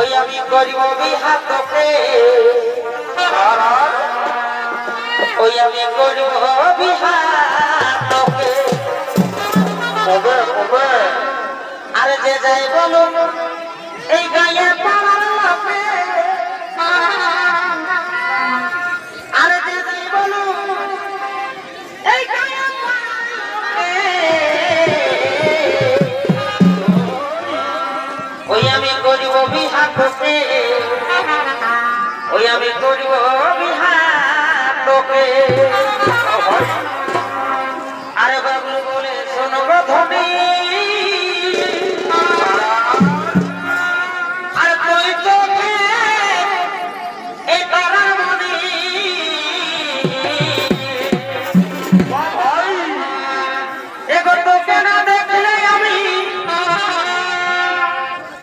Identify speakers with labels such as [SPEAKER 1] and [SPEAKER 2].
[SPEAKER 1] ওই আমি গরিব বিহাতকে।
[SPEAKER 2] কবে কবে
[SPEAKER 1] আরে যে যাই বলো এই গায়ে পাড়ার লোকে। আরে যে যাই বলো এই গায়ে পাড়ার লোকে। ওই আমি তোকে ওই আমি করিব বিহার তোকে। আরে বাবু বলে শোনো